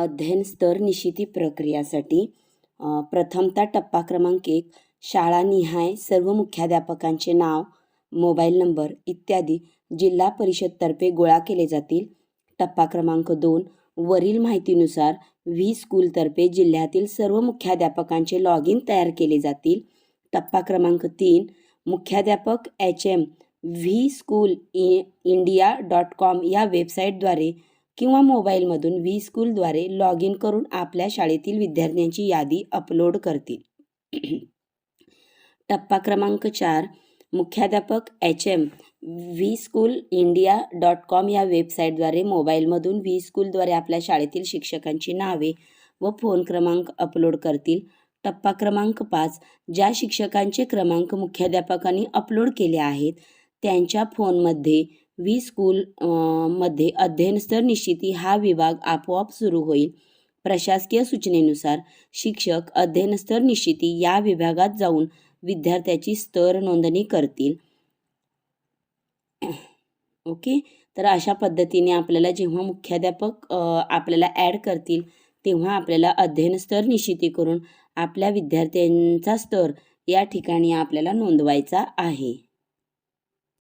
अध्ययन स्तर निश्चिती प्रक्रियासाठी प्रथमता टप्पा क्रमांक एक शाळानिहाय सर्व मुख्याध्यापकांचे नाव मोबाईल नंबर इत्यादी जिल्हा परिषदतर्फे गोळा केले जातील. टप्पा क्रमांक दोन वरील माहितीनुसार व्ही स्कूलतर्फे जिल्ह्यातील सर्व मुख्याध्यापकांचे लॉग इन तयार केले जातील. टप्पा क्रमांक तीन मुख्याध्यापक H M V school e India dot com या वेबसाईटद्वारे किंवा मोबाईलमधून व्ही स्कूलद्वारे लॉग इन करून आपल्या शाळेतील विद्यार्थ्यांची यादी अपलोड करतील. टप्पा क्रमांक चार मुख्याध्यापक H M V school India dot com या वेबसाईटद्वारे मोबाईलमधून व्ही स्कूलद्वारे आपल्या शाळेतील शिक्षकांची नावे व फोन क्रमांक अपलोड करतील. टप्पा क्रमांक पाच ज्या शिक्षकांचे क्रमांक मुख्याध्यापकांनी अपलोड केले आहेत त्यांच्या फोनमध्ये वी स्कूल मध्ये अध्ययनस्तर निश्चिती हा विभाग आपोआप सुरू होईल. प्रशासकीय सूचनेनुसार शिक्षक अध्ययनस्तर निश्चिती या विभागात जाऊन विद्यार्थ्याची स्तर नोंदणी करतील. ओके? तर अशा पद्धतीने आपल्याला जेव्हा मुख्याध्यापक आपल्याला ॲड करतील तेव्हा आपल्याला अध्ययन स्तर निश्चिती करून आपल्या विद्यार्थ्यांचा स्तर या ठिकाणी आपल्याला नोंदवायचा आहे.